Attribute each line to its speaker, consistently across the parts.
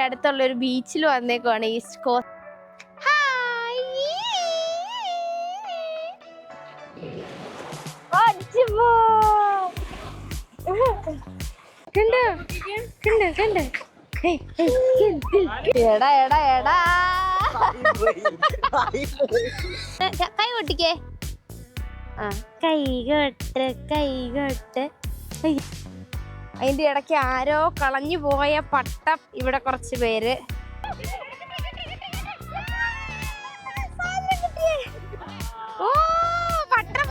Speaker 1: അടുത്തുള്ള ഒരു ബീച്ചിൽ വന്നേക്കുവാണ് ഈസ്റ്റ് കോസ്റ്റ്. എടാ എടാ എടാ. കൈ കൊട്ടിക്കേ ആ. കൈ കൊട്ട് കൈ കൊട്ട്. അതിന്റെ ഇടയ്ക്ക് ആരോ കളഞ്ഞു പോയ പട്ടം ഇവിടെ കുറച്ച് പേര്. ഓ പട്ടം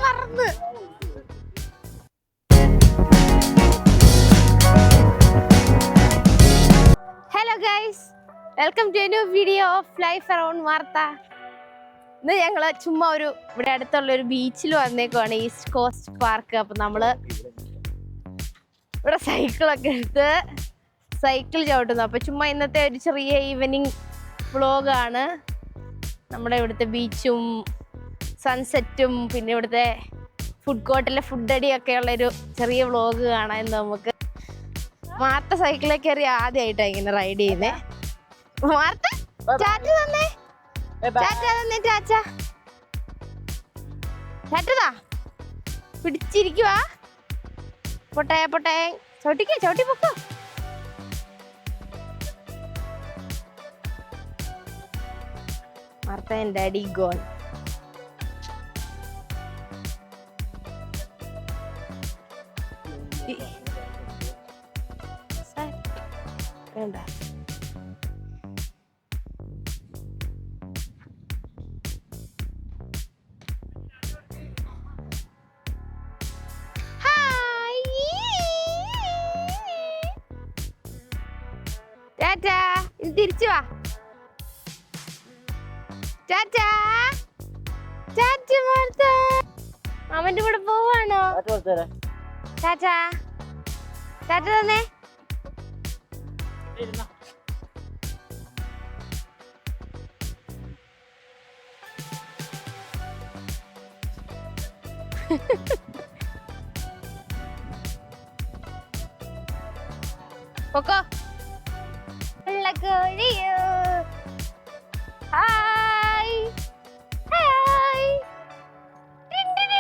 Speaker 1: hello guys welcome to new video of life around വാർത്ത ഇന്ന് ഞങ്ങൾ ചുമ്മാ ഒരു ഇവിടെ അടുത്തുള്ള ഒരു ബീച്ചിൽ വന്നേക്കുവാണ് ഈസ്റ്റ് കോസ്റ്റ് പാർക്ക് അപ്പൊ നമ്മൾ ഇവിടെ സൈക്കിളൊക്കെ എടുത്ത് സൈക്കിൾ ചവിട്ടുന്നു. അപ്പൊ ചുമ്മാ ഇന്നത്തെ ഒരു ചെറിയ ഈവനിങ് വ്ളോഗാണ് നമ്മുടെ ഇവിടുത്തെ ബീച്ചും സൺസെറ്റും പിന്നെ ഇവിടുത്തെ ഫുഡ് കോർട്ടിലെ ഫുഡ് അടിയൊക്കെ ഉള്ളൊരു ചെറിയ വ്ളോഗ് ഇന്ന് നമുക്ക്. മാർത്ത സൈക്കിളിൽ കയറി ആദ്യമായിട്ടാണ് ഇങ്ങനെ റൈഡ് ചെയ്യുന്നേ. മാർത്ത ചാറ്റ തന്നേ ചാറ്റ തന്നെ ചാച്ച ചാറ്റതാ? പിടിച്ചിരിക്കുവാ. പൊട്ടേ പൊട്ടേ ചവിട്ടിക്കോ ചവിട്ടി പൊക്കോ മാർത്ത ഡാഡി ഗോൺ വേണ്ട ഹായ് ടാറ്റാ ഇത് തിരിച്ചു വാ. ടാറ്റാ ടാറ്റ മാർത്ത അവന്റെ കൂടെ പോവാണോ? ടാറ്റാ ടാറ്റ തന്നെ. പൊക്കോ. വെള്ളക്കോഴിയോ. ഹായ്. ഹായ്. ടിൻഡിടി.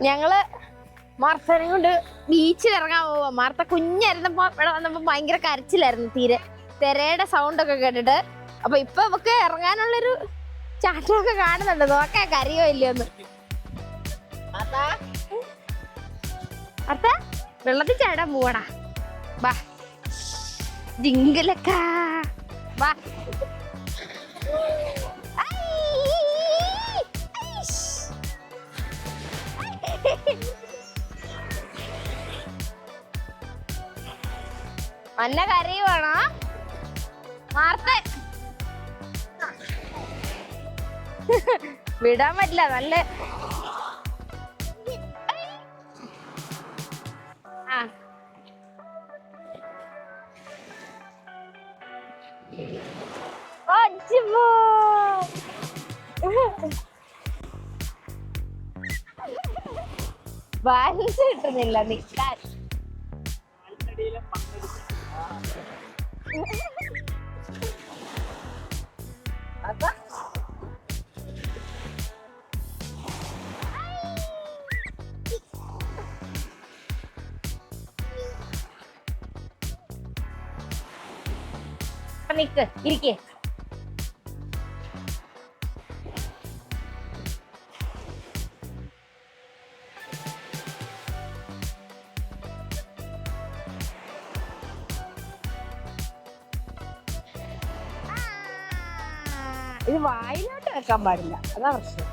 Speaker 1: ഞങ്ങൾ മാർത്തനെ കൊണ്ട് ബീച്ചിൽ ഇറങ്ങാൻ പോവാ. മാർത്ത കുഞ്ഞായിരുന്നപ്പോ ഇവിടെ വന്നപ്പോ ഭയങ്കര കരച്ചിലായിരുന്നു തീരെ. തിരയുടെ സൗണ്ട് ഒക്കെ കേട്ടിട്ട്. അപ്പൊ ഇപ്പൊ നമുക്ക് ഇറങ്ങാനുള്ളൊരു ചാട്ടമൊക്കെ കാണുന്നുണ്ട്. നോക്കാൻ കരയോ ഇല്ലയോന്ന്. അർത്ഥ വെള്ളത്തിൽ ചാടാൻ പോവാടാ. വാ. ജിങ്കലക്ക. വാ. അന്ന കരയുവാണോ? മാർത്ത വിടാൻ പറ്റില്ല നല്ല ബാലൻസ് കിട്ടുന്നില്ല നിക്കാൻ അപ്പൊ അപ്പൊ നിക്ക് ഇരിക്കേ ഇത് വായിലോട്ട് വെക്കാൻ പാടില്ല. അതാ പ്രശ്നം.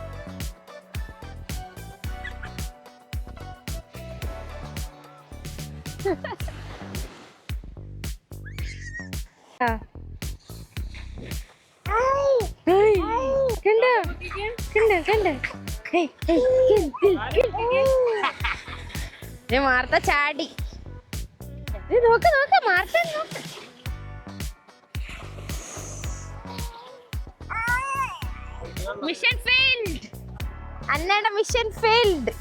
Speaker 1: മാർത്ത ചാടി. നോക്ക് നോക്ക് മാർത്ത നോക്ക്. മിഷൻ ഫെയിൽഡ് അന്നയുടെ മിഷൻ ഫെയിൽഡ്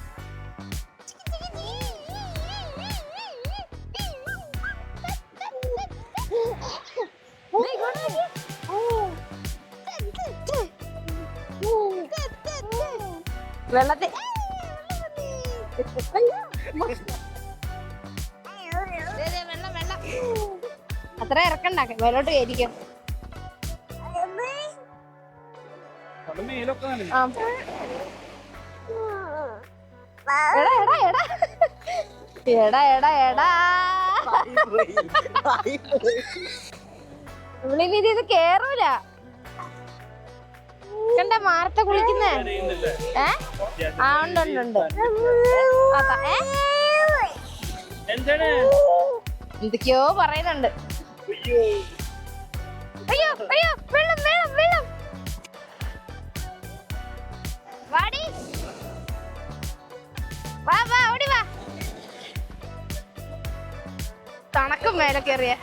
Speaker 1: വെള്ളത്തിൽ അത്ര ഇറക്കണ്ട മേലോട്ട് കയറ്റിക്കും. എടാ എടാ എടാ. എടാ എടാ എടാ. ഇവളിനി ഇത് കേറൂല. കണ്ട മാറത്തെ കുളിക്കുന്നേ? ഏ? ആ ഉണ്ട് എന്തൊക്കെയോ പറയുന്നുണ്ട്.
Speaker 2: അയ്യോ
Speaker 1: അയ്യോ തണക്കും മേലെ കയറിയ.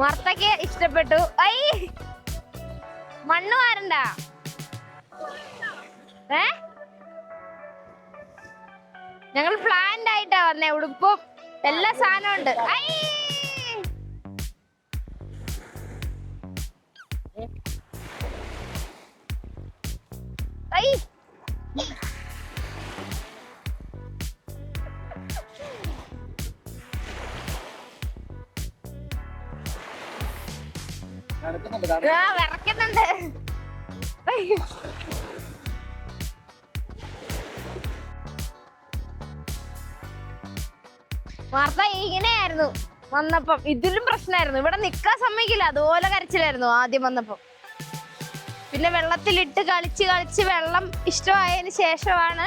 Speaker 1: വാർത്തക്ക് ഇഷ്ടപ്പെട്ടു. ഐ. മണ്ണ് വാരണ്ട ഏ? ഞങ്ങൾ പ്ലാൻഡ് ആയിട്ടാ വന്നേ. ഉടുപ്പും എല്ലാ സാധനവും ഉണ്ട്. ഐ! ഐ! ഐ! വാർത്ത ഇങ്ങനെയായിരുന്നു വന്നപ്പം. ഇതിലും പ്രശ്നമായിരുന്നു. ഇവിടെ നിക്കാൻ സമ്മതിക്കില്ല. അതുപോലെ കരച്ചിലായിരുന്നു ആദ്യം വന്നപ്പം. പിന്നെ വെള്ളത്തിലിട്ട് കളിച്ച് കളിച്ച് വെള്ളം ഇഷ്ടമായതിനു ശേഷമാണ്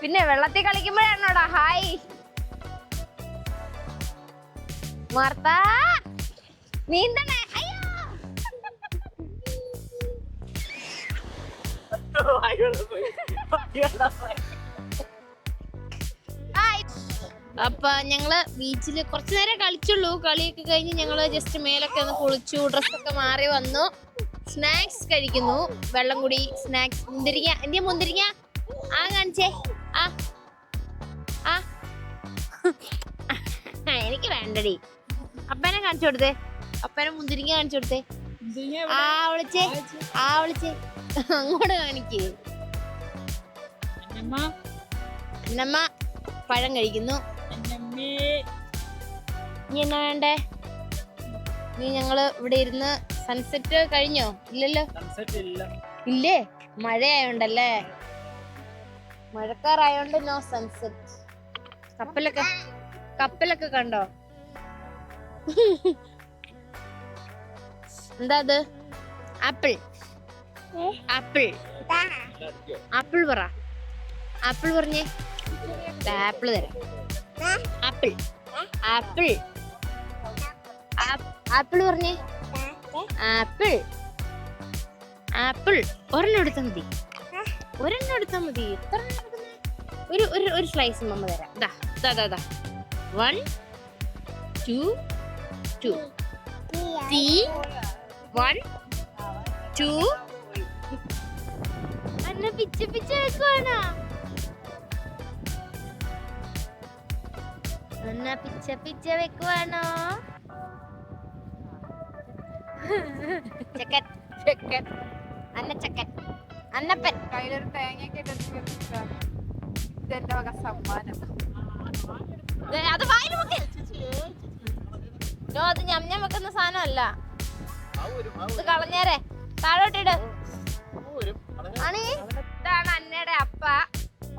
Speaker 1: പിന്നെ വെള്ളത്തിൽ കളിക്കുമ്പോഴാണോടാ? Hi Martha നീന്തണേ. അയ്യോ. അപ്പൊ ഞങ്ങൾ ബീച്ചിൽ കുറച്ചു നേരം കളിച്ചുള്ളൂ. കളിയൊക്കെ കഴിഞ്ഞ് ഞങ്ങൾ ജസ്റ്റ് മേലൊക്കെ ഒന്ന് കുളിച്ചു ഡ്രസ്സൊക്കെ മാറി വന്നു. സ്നാക്സ് കഴിക്കുന്നു. വെള്ളം കുടി സ്നാക്സ് മുന്തിരിങ്ങ. എന്തിയാ മുന്തിരിങ്ങ? ആ കാണിച്ചേ. ആ. ആ. എനിക്ക് വേണ്ടടി. അപ്പനെ കാണിച്ചു കൊടുത്തേ. അപ്പനെ മുന്തിരിങ്ങ കാണിച്ചു കൊടുത്തേ. ആ വിളിച്ചേ. ആ വിളിച്ചേ. അങ്ങോട്ട് കാണിക്കേ.
Speaker 2: അന്നമ്മ,
Speaker 1: പഴം കഴിക്കുന്നു. ഇനി എന്നാ വേണ്ടേ? നീ ഞങ്ങൾ ഇവിടെ ഇരുന്ന് സൺസെറ്റ് കഴിഞ്ഞോ? ഇല്ലല്ലോ.
Speaker 2: ഇല്ലേ.
Speaker 1: മഴയായോണ്ടല്ലേ? മഴക്കാറായോണ്ട് നോ സൺസെറ്റ് കപ്പലൊക്കെ കപ്പലൊക്കെ കണ്ടോ? എന്താ അത്? ആപ്പിൾ. ആപ്പിൾ. ആപ്പിൾ പറ. ആപ്പിൾ പറഞ്ഞേ? ആപ്പിൾ തരാം. ആപ്പിൾ. ആപ്പിൾ. ആപ്പിൾ പറഞ്ഞേ. ആപ്പിൾ. ആപ്പിൾ. ഒരെണ്ണം എടുത്താൽ മതി. ഒരെണ്ണം എടുത്താൽ മതി. എത്ര? ഒരു ഒരു ഒരു സ്ലൈസ് മമ്മ തരാം. ദാ ദാ ദാ ദാ. One two two three one two അന്ന പിച്ച പിച്ച വെക്കുവാണോ? അന്ന പിച്ച പിച്ച വെക്കുവാണോ? ചക്കൻ ചക്കൻ. അന്ന ചക്കൻ. അന്നപ്പൻ.
Speaker 3: കയ്യിലൊരു തേങ്ങയൊക്കെ ഇട്ടെടുത്ത് ഇതെന്റെ വക സമ്മാനം.
Speaker 1: അത് വായിൽ നോ അത് ഞം ഞം വെക്കുന്ന സാധനമല്ല. ഇത് കളഞ്ഞേരെ. താഴോട്ടിട് അണി ഇതാണ് അന്നയുടെ അപ്പ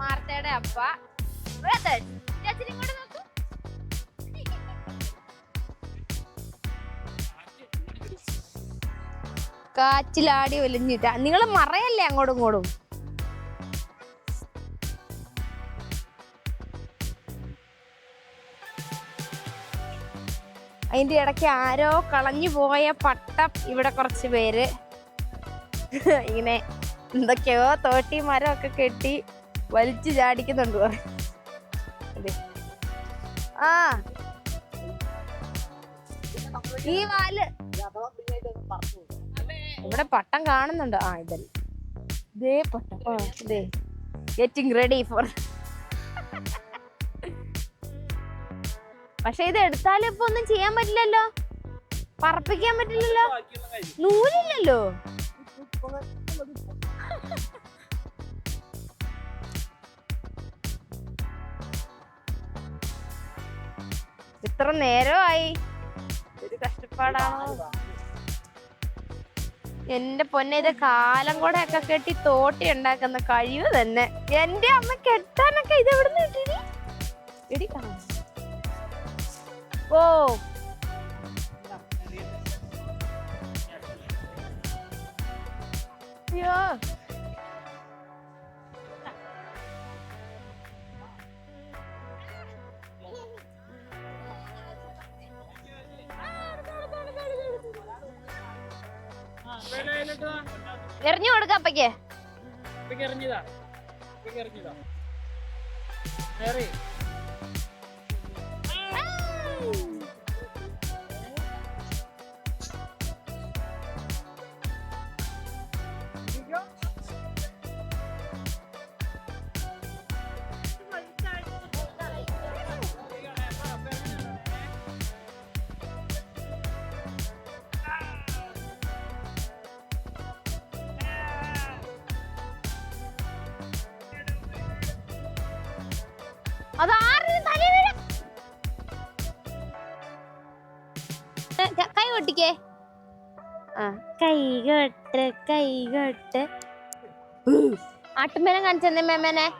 Speaker 1: മാർത്തയുടെ അപ്പ. Brothers, ചേച്ചി കാറ്റിലാടി ഒലിഞ്ഞിട്ട. നിങ്ങൾ മറയല്ലേ അങ്ങോട്ടും ഇങ്ങോട്ടും? അതിന്റെ ഇടയ്ക്ക് ആരോ കളഞ്ഞു പോയ പട്ടം ഇവിടെ കുറച്ച് പേര്. ഇങ്ങനെ എന്തൊക്കെയോ തോട്ടി മരമൊക്കെ കെട്ടി വലിച്ചു ചാടിക്കുന്നുണ്ട്. ആ. ഈ വാൽ. ഇവിടെ പട്ടം കാണുന്നുണ്ട്. ആ ഇതല്ല. ദേ പട്ടം. ദേ റെഡി ഫോർ പക്ഷെ ഇത് എടുത്താലും ഇപ്പൊ ഒന്നും ചെയ്യാൻ പറ്റില്ലല്ലോ. പറപ്പിക്കാൻ പറ്റില്ലല്ലോ. നൂലില്ലല്ലോ. ഇത്ര നേരമായി ഒരു കഷ്ടപ്പാടാണോ? എന്റെ പൊന്നെ ഇത് കാലം കൂടെ ഒക്കെ കെട്ടി തോട്ടി ഉണ്ടാക്കുന്ന കഴിവ് തന്നെ. എന്റെ അമ്മ കെട്ടാനൊക്കെ ഇത് എവിടുന്ന് കിട്ടി ഓ. അയ്യോ. എറിഞ്ഞു കൊടുക്ക അപ്പയ്ക്ക്.
Speaker 2: എറിഞ്ഞതാ. എറിഞ്ഞതാ.
Speaker 1: അത് ആരുടെയും തലേ വീഴ- ഏ, ക- കൈ കൊട്ടിക്കേ. ആ കൈ കൊട്ട് കൈ കൊട്ട്. ആട്ടുമേനെ കാണിച്ചെന്നേ മേമേനെ.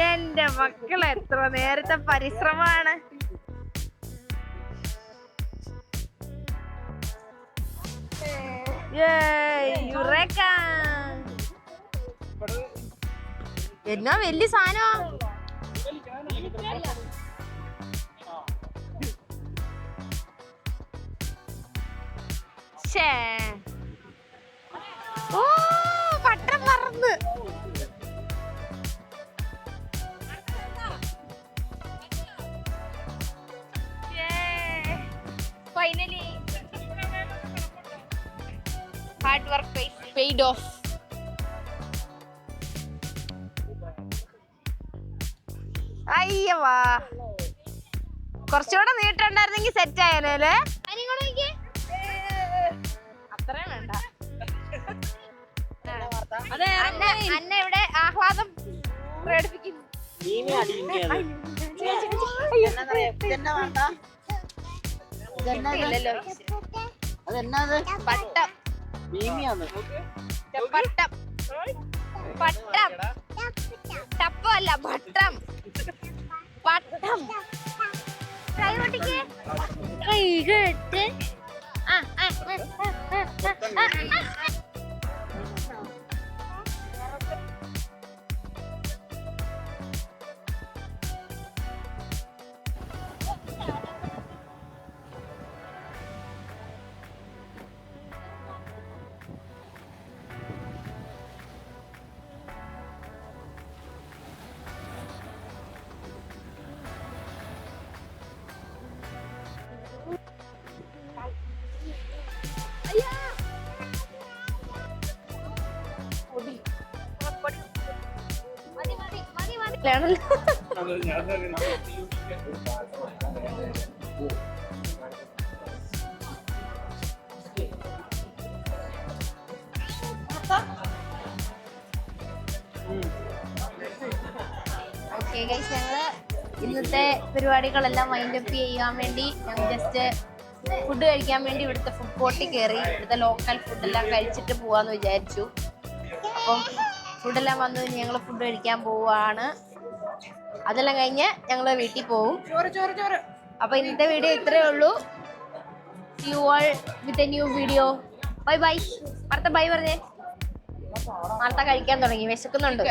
Speaker 1: എന്റെ മക്കൾ എത്ര നേരത്തെ പരിശ്രമമാണ്. എന്നാ വലിയ സാധനോ ഓ പട്ടം പറന്ന്. ഹാർഡ് വർക്ക് പെയ്ഡ് ഓഫ് അയ്യവാ. കുറച്ചുകൂടെ നീട്ടുണ്ടായിരുന്നെങ്കിൽ സെറ്റ് ആയാലേ അത്രയും വേണ്ട. അതെ അന്ന അന്ന ഇവിടെ ആഹ്ലാദം പ്രകടിപ്പിക്കുന്നു. പട്ടം.
Speaker 4: ഭീമിയാണ്
Speaker 1: പട്ടം. പട്ടം. ടപ്പല്ല പട്ടം. പട്ടം. കൈ കൊട്ടിക്ക് കൈ കെട്ട് ആ ആ, ആ, ആ, ആ, ആണല്ലോ. ഓക്കെ ഗൈസ് ഞങ്ങൾ ഇന്നത്തെ പരിപാടികളെല്ലാം വൈൻഡ് അപ്പ് ചെയ്യാൻ വേണ്ടി ഞങ്ങൾ ജസ്റ്റ് ഫുഡ് കഴിക്കാൻ വേണ്ടി ഇവിടുത്തെ ഫുഡ് കോർട്ടിൽ കയറി ഇവിടുത്തെ ലോക്കൽ ഫുഡെല്ലാം കഴിച്ചിട്ട് പോവാന്ന് വിചാരിച്ചു അപ്പം ഫുഡെല്ലാം വന്നു ഞങ്ങൾ ഫുഡ് കഴിക്കാൻ പോവാണ് അതെല്ലാം കഴിഞ്ഞ് ഞങ്ങൾ വീട്ടിൽ പോവും.
Speaker 3: ചോറ് ചോറ് ചോറ്.
Speaker 1: അപ്പൊ ഇന്നത്തെ വീഡിയോ ഇത്രയേ ഉള്ളൂ. You all with a new video bye bye അടുത്ത ബൈ പറഞ്ഞേ. അടുത്ത കഴിക്കാൻ തുടങ്ങി. വിശക്കുന്നുണ്ട്.